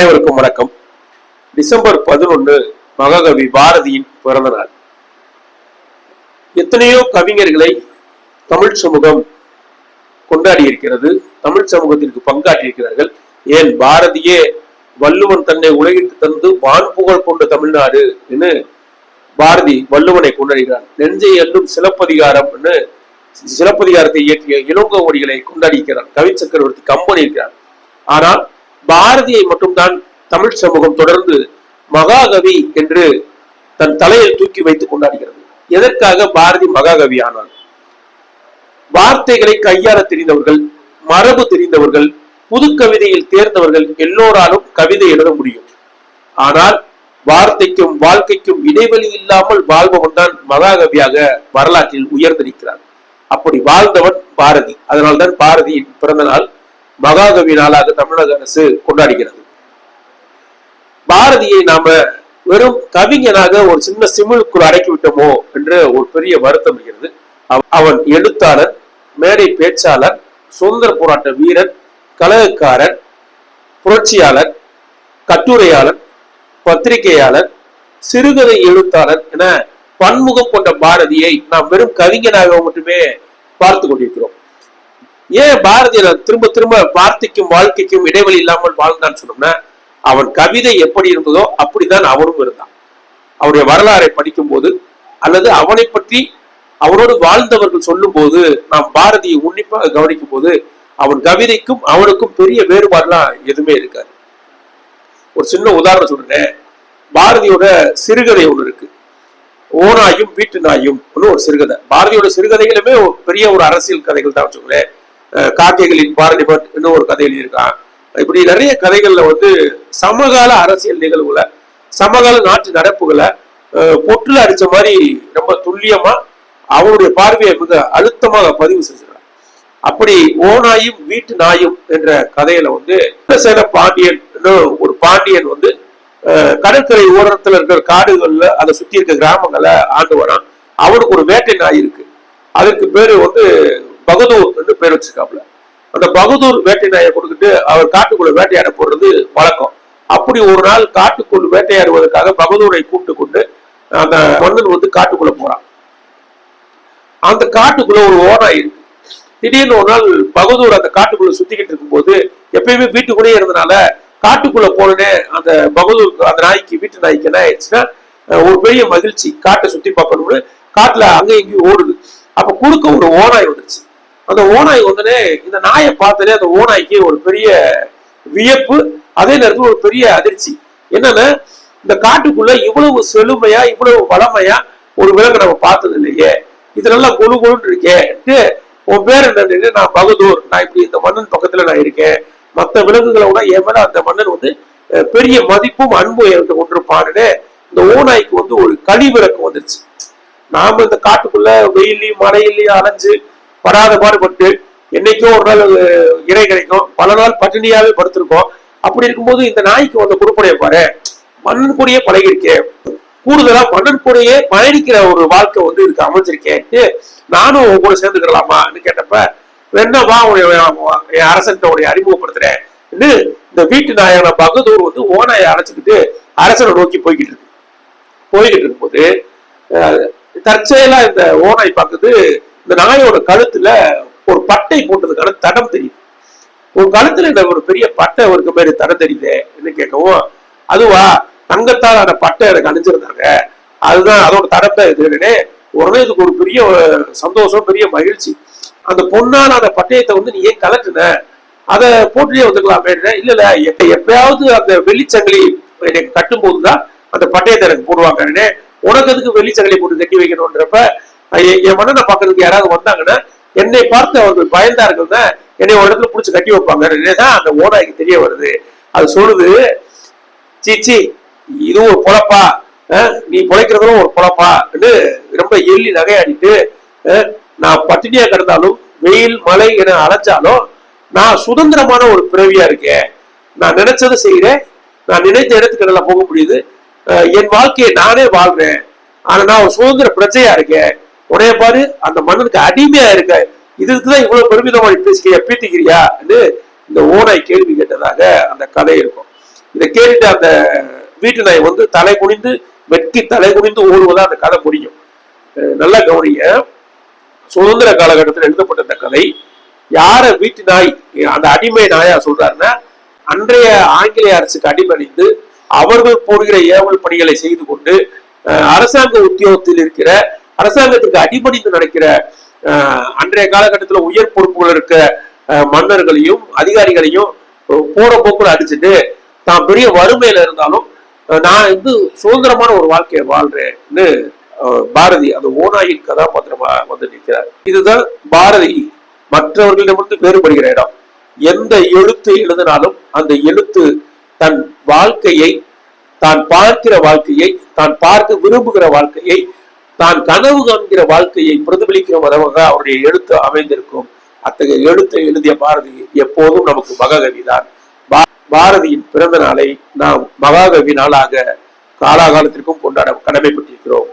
அனைவருக்கும் வணக்கம். டிசம்பர் பதினொன்று மகாகவி பாரதியின் பிறந்த நாள். எத்தனையோ கவிஞர்களை தமிழ் சமூகம் கொண்டாடி இருக்கிறது தமிழ் சமூகத்திற்கு பங்காற்றி இருக்கிறார்கள். ஏன் பாரதியே வள்ளுவன் தன்னை உலகிற்கு தந்து வான்புகழ் கொண்ட தமிழ்நாடு என்று பாரதி வள்ளுவனை கொண்டாடுகிறான் நெஞ்சை என்றும் சிலப்பதிகாரம் சிலப்பதிகாரத்தை இயற்றிய இளங்கோவடிகளை இருக்கிறான் கவி சக்கரவர்த்தி கம்பன் இருக்கிறார். ஆனால் பாரதியை மட்டும்தான் தமிழ் சமூகம் தொடர்ந்து மகாகவி என்று தன் தலையில் தூக்கி வைத்து கொண்டாடுகிறது. எதற்காக பாரதி மகாகவி ஆனார் வார்த்தைகளை கையாள தெரிந்தவர்கள் மரபு தெரிந்தவர்கள் புது கவிதையில் தேர்ந்தவர்கள் எல்லோராலும் கவிதை எழுத முடியும். ஆனால் வார்த்தைக்கும் வாழ்க்கைக்கும் இடைவெளி இல்லாமல் வாழ்பவன் தான் மகாகவியாக வரலாற்றில் உயர்ந்திருக்கிறார். அப்படி வாழ்ந்தவன் பாரதி. அதனால்தான் பாரதியின் பிறந்த நாள் மகாகவி நாளாக தமிழக அரசு கொண்டாடுகிறது. பாரதியை நாம வெறும் கவிஞனாக ஒரு சின்ன சிமிழுக்குள் அடக்கி விட்டோமோ என்று ஒரு பெரிய வருத்தம் இருக்கிறது. அவன் எழுத்தாளர் மேடை பேச்சாளர் சுதந்திர போராட்ட வீரன் கலகக்காரன் புரட்சியாளர் கட்டுரையாளர் பத்திரிகையாளர் சிறுகதை எழுத்தாளர் என பன்முகம் கொண்ட பாரதியை நாம் வெறும் கவிஞனாக மட்டுமே பார்த்து கொண்டிருக்கிறோம். ஏன் பாரதியை திரும்ப திரும்ப வார்த்தைக்கும் வாழ்க்கைக்கும் இடைவெளி இல்லாமல் வாழ்ந்தான்னு சொன்னோம்னா அவன் கவிதை எப்படி இருந்ததோ அப்படிதான் அவனும் இருந்தான். அவருடைய வரலாறை படிக்கும் போது அல்லது அவனை பற்றி அவரோடு வாழ்ந்தவர்கள் சொல்லும் போது நாம் பாரதியை உன்னிப்பாக கவனிக்கும் போது அவன் கவிதைக்கும் அவனுக்கும் பெரிய வேறுபாடுலாம் எதுவுமே இருக்காது. ஒரு சின்ன உதாரணம் சொல்றேன். பாரதியோட சிறுகதை ஒன்று இருக்கு. ஓநாயும் வீட்டு நாயும் ஒரு சிறுகதை. பாரதியோட சிறுகதைகளுமே ஒரு பெரிய ஒரு அரசியல் கதைகள் தான் வச்சுக்கோங்களேன். காக்கைகளின் பார்லிமெண்ட் இன்னும் ஒரு கதை எழுதியிருக்கான். இப்படி நிறைய கதைகள்ல வந்து சமகால அரசியல் நிகழ்வுகளை சமகால நாட்டு நடப்புகளை பொட்டில் அடிச்ச மாதிரி ரொம்ப துல்லியமா அவருடைய பார்வையை மிக அழுத்தமாக பதிவு செஞ்சிருக்கான். அப்படி ஓநாயும் வீட்டு நாயும் என்ற கதையில வந்து சேன பாண்டியன் ஒரு பாண்டியன் வந்து கடற்கரை ஓரத்துல இருக்கிற காடுகள்ல அதை சுத்தி இருக்க கிராமங்களை ஆண்டு வரான். அவனுக்கு ஒரு வேட்டை நாய் இருக்கு. அதற்கு பேரு வந்து பகதூர் என்று பேர் வச்சிருக்காப்புல. அந்த பகதூர் வேட்டை நாயை கொடுத்துட்டு அவர் காட்டுக்குள்ள வேட்டையாட போடுறது வழக்கம். அப்படி ஒரு நாள் காட்டுக்குள் வேட்டையாடுவதற்காக பகதூரை கூப்பிட்டு கொண்டு அந்த மன்னன் வந்து காட்டுக்குள்ள போறான். அந்த காட்டுக்குள்ள ஒரு ஓனாய் இருக்கு. திடீர்னு ஒரு நாள் பகதூர் அந்த காட்டுக்குள்ள சுத்திக்கிட்டு இருக்கும்போது எப்பயுமே வீட்டுக்குள்ளேயே இருந்தனால காட்டுக்குள்ள போனே அந்த பகதூர் அந்த நாய்க்கு வீட்டு நாய்க்கு என்ன ஆயிடுச்சுன்னா ஒரு பெரிய மகிழ்ச்சி. காட்டை சுத்தி பார்க்கணும்னு காட்டுல அங்கேயும் இங்கேயும் ஓடுது. அப்ப குறுக்க ஒரு ஓனாய் வந்துருச்சு. அந்த ஓனாய் வந்தனே இந்த நாயை பார்த்தனே அந்த ஓனாய்க்கு ஒரு பெரிய வியப்பு அதே நேரத்தில் ஒரு பெரிய அதிர்ச்சி. என்னன்னா இந்த காட்டுக்குள்ள இவ்வளவு செழுமையா இவ்வளவு வளமையா ஒரு விலங்கு நம்ம பார்த்தது இல்லையே. இது நல்லா கொழு கொழுன்னு இருக்கேன்ட்டு உன் பேர் என்னன்னு நான் பகதூர். நான் இப்படி இந்த மன்னன் பக்கத்துல நான் இருக்கேன். மற்ற விலங்குகளை விட என் மேல அந்த மன்னன் வந்து பெரிய மதிப்பும் அன்பும் என்கிட்ட கொண்டிருப்பான்னு இந்த ஓநாய்க்கு வந்து ஒரு கழிவிறக்கம் வந்துருச்சு. நாம இந்த காட்டுக்குள்ள வெயிலையும் மழையிலையும் அலைஞ்சு படாத பாடுபட்டு என்னைக்கோ ஒரு நாள் இறை கிடைக்கும் பல நாள் பட்டினியாவே படுத்திருக்கோம். அப்படி இருக்கும்போது இந்த நாய்க்கு வந்த கொடுப்படைய பாரு. மன்னன் கூடயே பழகிருக்கேன் கூடுதலா மன்னன் கூடயே பழகிக்கிற ஒரு வாழ்க்கை வந்து இதுக்கு அமைஞ்சிருக்கேன்ட்டு நானும் உன் கூட சேர்ந்துக்கலாமான்னு கேட்டப்ப வேணா வா உன்னை உடைய அறிமுகப்படுத்துறேன். இந்த வீட்டு நாயகனை பகதூர் வந்து ஓனாயை அழைச்சிக்கிட்டு அரசனை நோக்கி போய்கிட்டு இருக்கு. போய்கிட்டு இருக்கும்போது தற்செயலா இந்த ஓனாய் பார்க்குது இந்த நாயோட கழுத்துல ஒரு பட்டை போட்டதுக்கான தடம் தெரியுது. உன் கழுத்துல இந்த ஒரு பெரிய பட்டை இருக்க மாதிரி தடம் தெரியுதே என்ன கேட்கவும் அதுவா? தங்கத்தால் அந்த பட்டை எனக்கு அணிஞ்சிருந்தாங்க. அதுதான் அதோட தடத்தை இதுன்னு உடனே இதுக்கு ஒரு பெரிய சந்தோஷம் பெரிய மகிழ்ச்சி. அந்த பொண்ணான அந்த பட்டயத்தை வந்து நீ ஏன் கலட்டுன? அதை போட்டுட்டே வந்துக்கலாமே இல்ல இல்ல எப்ப எப்பயாவது அந்த வெள்ளிச்சங்கிலி எனக்கு கட்டும் போதுதான் அந்த பட்டயத்தை எனக்கு போடுவாங்க. உனக்கு அதுக்கு வெள்ளிச்சங்கிலி போட்டு கட்டி வைக்கணும்ன்றப்ப என் மன்னனை பாக்குறதுக்கு யாராவது வந்தாங்கன்னா என்னை பார்த்து அவர்கள் பயந்தார்கள்னா என்னை ஒரு இடத்துல புடிச்சு கட்டி வைப்பாங்க. தான் அந்த ஓனாய்க்கு தெரிய வருது. அது சொல்லுது சீச்சி இது ஒரு பொழப்பா? நீ பொழைக்கிறதும் ஒரு பொழப்பான்னு ரொம்ப எள்ளி நகையாடிட்டு நான் பட்டினியா கிடந்தாலும் வெயில் மழை என அலைஞ்சாலும் நான் சுதந்திரமான ஒரு பிறவியா இருக்கேன். நான் நினைச்சதை செய்யறேன் நான் நினைத்த இடத்துக்கு நல்லா போக முடியுது. என் வாழ்க்கையை நானே வாழ்றேன். ஆனா நான் ஒரு சுதந்திர பிரஜையா இருக்கேன். உடைய பாரு அந்த மன்னனுக்கு அடிமையா இருக்க இதுக்குதான் இவ்வளவு பெருமிதமா நீ பேசிக்கிறியா பீத்திக்கிறியா இந்த ஓனாய் கேள்வி கேட்டதாக அந்த கதை இருக்கும். இதை கேட்டுட்டு அந்த வீட்டு நாய் வந்து தலை குனிந்து வெட்கி தலை குனிந்து ஓடுவதா அந்த கதை முடியும் நல்லா கவனிங்க. சுதந்திர காலகட்டத்தில் எழுதப்பட்ட இந்த கதை யார வீட்டு நாய் அந்த அடிமை நாயா சொல்றாருன்னா அன்றைய ஆங்கிலேய அரசுக்கு அடிமணிந்து அவர்கள் போடுகிற ஏவல் பணிகளை செய்து கொண்டு அரசாங்க உத்தியோகத்தில் இருக்கிற அரசாங்கத்துக்கு அடிபணிந்து நடக்கிற அஹ், அன்றைய காலகட்டத்தில் உயர் பொறுப்புகள் இருக்க மன்னர்களையும் அதிகாரிகளையும் போற போக்குல அடிச்சுட்டு தான் பெரிய வறுமையில இருந்தாலும் நான் வந்து சுதந்திரமான ஒரு வாழ்க்கையை வாழ்றேன்னு பாரதி அந்த ஓநாயின் கதாபாத்திரமா வந்து நிற்கிறார் இதுதான் பாரதி. மற்றவர்களிடமிருந்து வேறுபடுகிற இடம். எந்த எழுத்து எழுதினாலும் அந்த எழுத்து தன் வாழ்க்கையை தான் பார்க்கிற வாழ்க்கையை தான் பார்க்க விரும்புகிற வாழ்க்கையை தான் கனவு காண்கிற வாழ்க்கையை பிரதிபலிக்கிற விதமாக அவருடைய எழுத்து அமைந்திருக்கும். அத்தகைய எழுத்தை எழுதிய பாரதி எப்போதும் நமக்கு மகாகவிதான் பா- பாரதியின் பிறந்த நாளை நாம் மகாகவி நாளாக காலாகாலத்திற்கும் கொண்டாட கடமைப்பட்டிருக்கிறோம்.